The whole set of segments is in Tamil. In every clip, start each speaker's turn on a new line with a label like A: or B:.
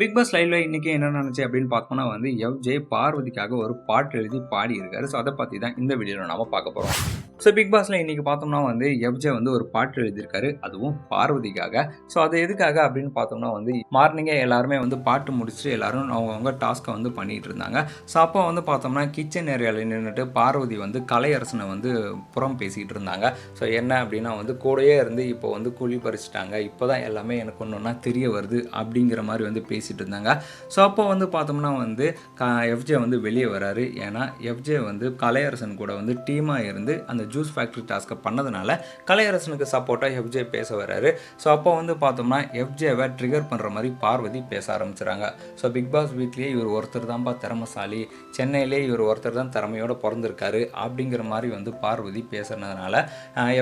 A: பிக் பாஸ் லைவ்ல இன்னைக்கு என்ன நினச்சி அப்படின்னு பார்த்தோம்னா வந்து எஃப்ஜே பார்வதிக்காக ஒரு பாட்டு எழுதி பாடி இருக்காரு ஸோ அதை பற்றி தான் இந்த வீடியோவில் நாம பார்க்க போகிறோம் ஸோ பிக் பாஸ்ல இன்னைக்கு பார்த்தோம்னா வந்து எஃப்ஜே வந்து ஒரு பாட்டு எழுதியிருக்காரு. அதுவும் பார்வதிக்காக. ஸோ அது எதுக்காக அப்படின்னு பார்த்தோம்னா வந்து மார்னிங்கே எல்லாருமே வந்து பாட்டு முடிச்சுட்டு எல்லாரும் அவங்கவுங்க டாஸ்க்கை வந்து பண்ணிட்டு இருந்தாங்க. ஸோ அப்போ வந்து பார்த்தோம்னா கிச்சன் ஏரியாவில் நின்றுட்டு பார்வதி வந்து கலையரசனை வந்து புறம் பேசிகிட்டு இருந்தாங்க. ஸோ என்ன அப்படின்னா வந்து கூடயே இருந்து இப்போ வந்து குழி பறிச்சிட்டாங்க. இப்போ தான் எல்லாமே எனக்கு ஒன்று ஒன்றா தெரிய வருது அப்படிங்கிற மாதிரி வந்து பேசி பேசிகிட்டு இருந்தாங்க ஸோ அப்போ வந்து பார்த்தோம்னா வந்து க எஃப்ஜே வந்து வெளியே வராரு. ஏன்னா எஃப்ஜே வந்து கலையரசன் கூட வந்து டீமாக இருந்து அந்த ஜூஸ் ஃபேக்ட்ரி டாஸ்க்கை பண்ணதுனால கலையரசனுக்கு சப்போர்ட்டாக எஃப்ஜே பேச வராரு. ஸோ அப்போ வந்து பார்த்தோம்னா எஃப்ஜேவை ட்ரிகர் பண்ணுற மாதிரி பார்வதி பேச ஆரம்பிச்சுறாங்க. ஸோ பிக் பாஸ் வீட்லேயே இவர் ஒருத்தர் தான்ப்பா திறமசாலி. சென்னையிலே இவர் ஒருத்தர் தான் திறமையோட பிறந்திருக்காரு அப்படிங்கிற மாதிரி வந்து பார்வதி பேசுனதுனால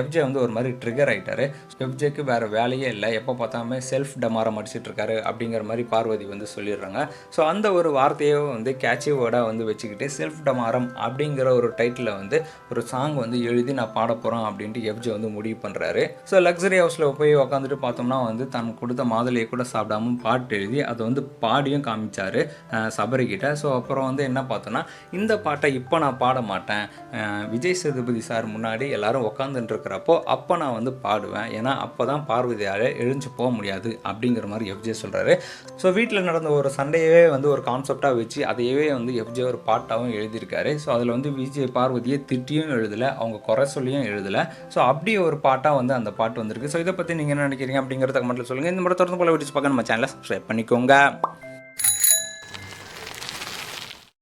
A: எஃப்ஜே வந்து ஒரு மாதிரி ட்ரிகர் ஆகிட்டார் எஃப்ஜேக்கு வேறு வேலையே இல்லை. எப்போ பார்த்தாமே செல்ஃப் டமாரம் அடிச்சிட்டு இருக்காரு அப்படிங்கிற மாதிரி பார்வதி வந்து சொல்லிடுறாங்க. ஸோ அந்த ஒரு வார்த்தையை வந்து கேட்சி வேர்டாக வந்து வச்சுக்கிட்டு செல்ஃப் டமாரம் அப்படிங்கிற ஒரு டைட்டில் வந்து ஒரு சாங் வந்து எழுதி நான் பாட போகிறோம் அப்படின்ட்டு எஃப்ஜே வந்து முடிவு பண்ணுறாரு ஸோ லக்ஸரி ஹவுஸில் போய் உக்காந்துட்டு பார்த்தோம்னா வந்து தான் கொடுத்த மாதுளையை கூட சாப்பிடாம பாட்டு எழுதி அதை வந்து பாடியும் காமிச்சார் அஹ் சபரிக்கிட்ட ஸோ அப்புறம் வந்து என்ன பார்த்தோன்னா இந்த பாட்டை இப்போ நான் பாட மாட்டேன். விஜய் சேதுபதி சார் முன்னாடி எல்லாரும் உக்காந்துட்டு இருக்கிறப்போ அப்போ நான் வந்து பாடுவேன். ஏன்னா அப்போ தான் பார்வதியால் எழுந்து போக முடியாது. அப்படிங்கிற மாதிரி எஃப்ஜே சொல்கிறாரு ஸோ வீட்டில் நடந்த ஒரு சண்டையவே வந்து ஒரு கான்செப்டாக வச்சு அதையவே வந்து எஃப்ஜே ஒரு பாட்டாகவும் எழுதியிருக்காரு. ஸோ அதில் வந்து விஜய் பார்வதியை திட்டியும் எழுதலை அவங்க குறை சொல்லியும் எழுதலை. ஸோ அப்படி ஒரு பாட்டாக வந்து அந்த பாட்டு வந்திருக்கு. ஸோ இதை பற்றி நீங்கள் என்ன நினைக்கிறீங்க அப்படிங்கிறத கமெண்ட்டில் சொல்லுங்கள் இந்த மாதிரி தொடர்ந்து போல வீடியோஸ் பார்க்க நம்ம சேனலை சப்ஸ்கிரைப் பண்ணிக்கோங்க.